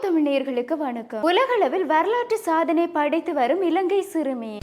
தமிழர்களுக்கு வணக்கம். உலகளவில் வரலாற்று சாதனை படைத்து வரும் இலங்கை சிறுமி.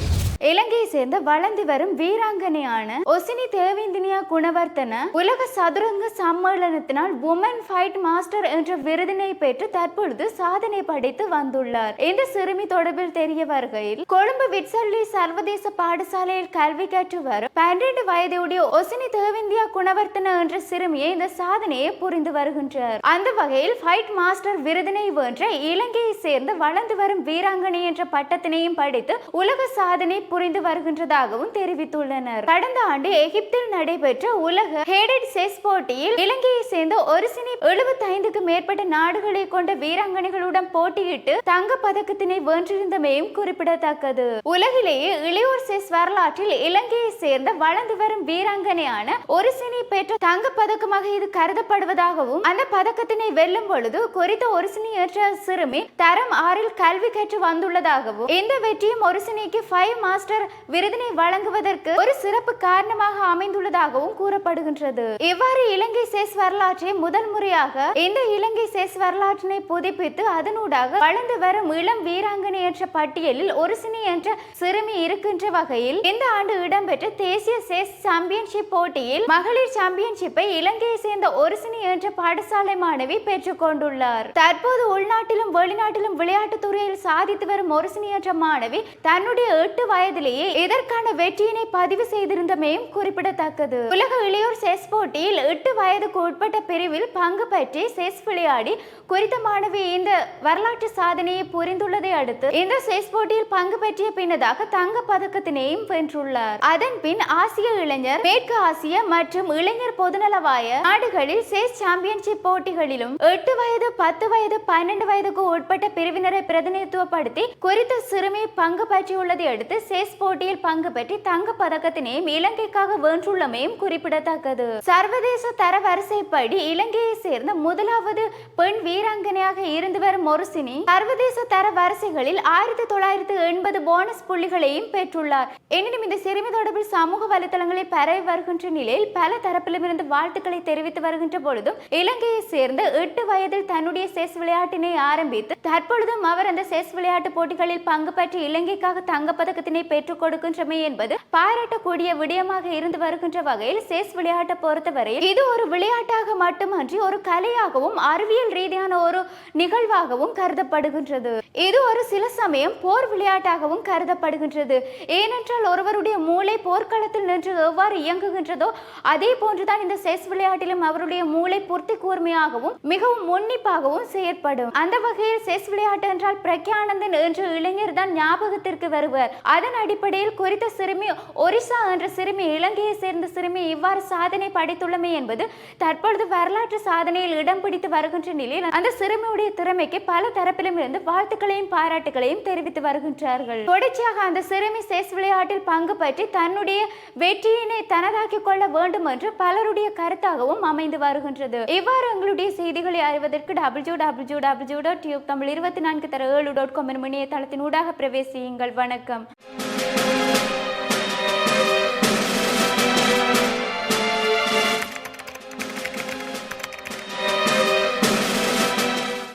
இலங்கையை சேர்ந்த வளர்ந்து வரும் வீராங்கனையான ஒசினி தேவேந்தினியா குணவர்த்தன உலக சதுரங்க சம்மேளனத்தினால் உமன் ஃபைட் மாஸ்டர் என்ற விருதினை பெற்று தற்பொழுது சாதனை படைத்து வந்துள்ளார். இந்த சிறுமி தொடர்பில் தெரிய வருகையில் கொழும்பு விட்சல்லி சர்வதேச பாடசாலையில் கல்வி கற்று வரும் பன்னிரண்டு வயதுடைய ஒசினி தேவேந்தியா குணவர்த்தன என்ற சிறுமியை இந்த சாதனையை புரிந்து வருகின்றார். அந்த வகையில் ஃபைட் மாஸ்டர் விருதினை வென்ற இலங்கையை சேர்ந்த வளர்ந்து வரும் வீராங்கனை என்ற பட்டத்தினையும் படித்து உலக சாதனை புரிந்து வருகின்றதாகவும் தெரிவித்துள்ளனர். கடந்த ஆண்டு எகிப்தில் நடைபெற்ற உலக ஹேடட் செஸ் போட்டியில் இலங்கையை சேர்ந்த ஒரு சினி எழுபத்தைந்துக்கு மேற்பட்ட நாடுகளை கொண்ட வீராங்கனைகளுடன் போட்டியிட்டு தங்க பதக்கத்தினை வென்றிருந்தமையும் குறிப்பிடத்தக்கது. உலகிலேயே இளையோர் செஸ் வரலாற்றில் இலங்கையை சேர்ந்த வளர்ந்து வரும் வீராங்கனையான ஒரு சினி பெற்ற தங்க பதக்கமாக இது கருதப்படுவதாகவும் அந்த பதக்கத்தினை வெல்லும் பொழுது குறித்த ஒரு சினி என்ற சிறுமி தரம் ஆறில் கல்வி கற்று வந்துள்ளதாகவும் இந்த வெற்றியும் ஒரு சினிக்கு ஃபைவ் மாஸ்டர் விருதினை வழங்குவதற்கு ஒரு சிறப்பு காரணமாக அமைந்துள்ளதாகவும் கூறப்படுகின்றது. இவ்வாறு இலங்கை செஸ் வரலாற்றை முதல் முறையாக இந்த இலங்கை செஸ் வரலாற்றினை புதுப்பித்து அதனூடாக வளர்ந்து வரும் இளம் வீராங்கனை என்ற பட்டியலில் ஒரு சினி என்ற சிறுமி இருக்கின்ற வகையில் இந்த ஆண்டு இடம்பெற்ற தேசிய செஸ் சாம்பியன்ஷிப் போட்டியில் மகளிர் சாம்பியன்ஷிப்பை இலங்கையை சேர்ந்த ஒரு சினி என்ற பாடசாலை மாணவி பெற்றுக் கொண்டுள்ளார். தற்போது உள்நாட்டிலும் வெளிநாட்டிலும் விளையாட்டுத் துறையில் சாதித்து வரும் ஒரு சினி என்ற மாணவி தன்னுடைய எட்டு வயது வயதிலேயே இதற்கான வெற்றியினை பதிவு செய்திருந்தமையும் குறிப்பிடத்தக்கது. உலக இளையோர் செஸ் போட்டியில் எட்டு வயதுக்கு உட்பட்ட பிரிவில் பங்கு பற்றி செஸ் விளையாடி குறித்த மாணவி இந்த வரலாற்று சாதனையை புரிந்துள்ளதை அடுத்து இந்த செஸ் போட்டியில் பங்கு பற்றிய பின்னதாக தங்க பதக்கத்தினையும் வென்றுள்ளார். அதன் பின் ஆசிய இளைஞர் மேற்கு ஆசிய மற்றும் இளைஞர் பொதுநலவாய நாடுகளில் செஸ் சாம்பியன்ஷிப் போட்டிகளிலும் எட்டு வயது பத்து வயது பன்னெண்டு வயதுக்கு உட்பட்ட பிரிவினரை பிரதிநிதித்துவப்படுத்தி குறித்த சிறுமி பங்கு பற்றியுள்ளதை அடுத்து செஸ் போட்டியில் பங்கு பெற்றி தங்க பதக்கத்தினையும் இலங்கைக்காக வென்றுள்ளமையும் குறிப்பிடத்தக்கது. சர்வதேச தர வரிசைப்படி இலங்கையை சேர்ந்த முதலாவது பெண் வீராங்கனையாக இருந்து வரும் மொருசினி சர்வதேச தர வரிசைகளில் ஆயிரத்தி தொள்ளாயிரத்தி எண்பது போனஸ் புள்ளிகளையும் பெற்றுள்ளார். எனினும் இந்த சிறுமி தொடர்பில் சமூக வலைதளங்களில் பரவி வருகின்ற நிலையில் பல தரப்பிலுமிருந்து வாழ்த்துக்களை தெரிவித்து வருகின்ற பொழுதும் இலங்கையை சேர்ந்த எட்டு வயதில் தன்னுடைய செஸ் விளையாட்டினை ஆரம்பித்து தற்பொழுதும் அவர் அந்த செஸ் விளையாட்டு போட்டிகளில் பங்கு பெற்று இலங்கைக்காக தங்கப்பதக்கத்தினை பெற்றுக் கொடுக்கின்றமை என்பது பாராட்டக்கூடிய விடயமாக இருந்து வருகின்ற வகையில் செஸ் விளையாட்டை பொறுத்தவரையில் இது ஒரு விளையாட்டாக மட்டுமன்றி ஒரு கலையாகவும் அறிவியல் ரீதியான ஒரு நிகழ்வாகவும் கருதப்படுகின்றது. இது ஒரு சில சமயம் போர் விளையாட்டாகவும் கருதப்படுகின்றது. ஏனென்றால் ஒருவருடைய மூளை போர்க்களத்தில் நின்று எவ்வாறு இயங்குகின்றதோ அதே போன்றுதான் இந்த செஸ் விளையாட்டிலும் அவருடைய மூளை பூர்த்தி கூர்மையாகவும் மிகவும் உன்னிப்பாகவும் செயற்படும். அந்த வகையில் செஸ் விளையாட்டு என்றால் பிரக்யானந்தன் என்ற இளைஞர் தான் ஞாபகத்திற்கு வருவர். அதன் அடிப்படையில் குறித்த சிறுமி ஒரிசா என்ற சிறுமி இலங்கையை சேர்ந்த சிறுமி இவ்வாறு சாதனை படைத்துள்ளமை என்பது தற்பொழுது வரலாற்று சாதனையில் இடம் பிடித்து வருகின்ற நிலையில் அந்த சிறுமியுடைய திறமைக்கு பல தரப்பிலும் இருந்து வாழ்த்துக்களையும் பாராட்டுகளையும் தெரிவித்து வருகின்றார்கள். தொடர்ச்சியாக அந்த சிறுமி செஸ் விளையாட்டில் பங்கு பற்றி தன்னுடைய வெற்றியினை தனதாக்கிக் கொள்ள வேண்டும் என்று பலருடைய கருத்தாகவும் அமைந்து வருகின்றது. இவ்வாறு எங்களுடைய செய்திகளை அறிவதற்கு W W W dot tube Tamil இருபத்தி நான்கு தர ஏழு டாட் காம் எனும் இணையதளத்தின் ஊடாக பிரவேசியுங்கள். வணக்கம்.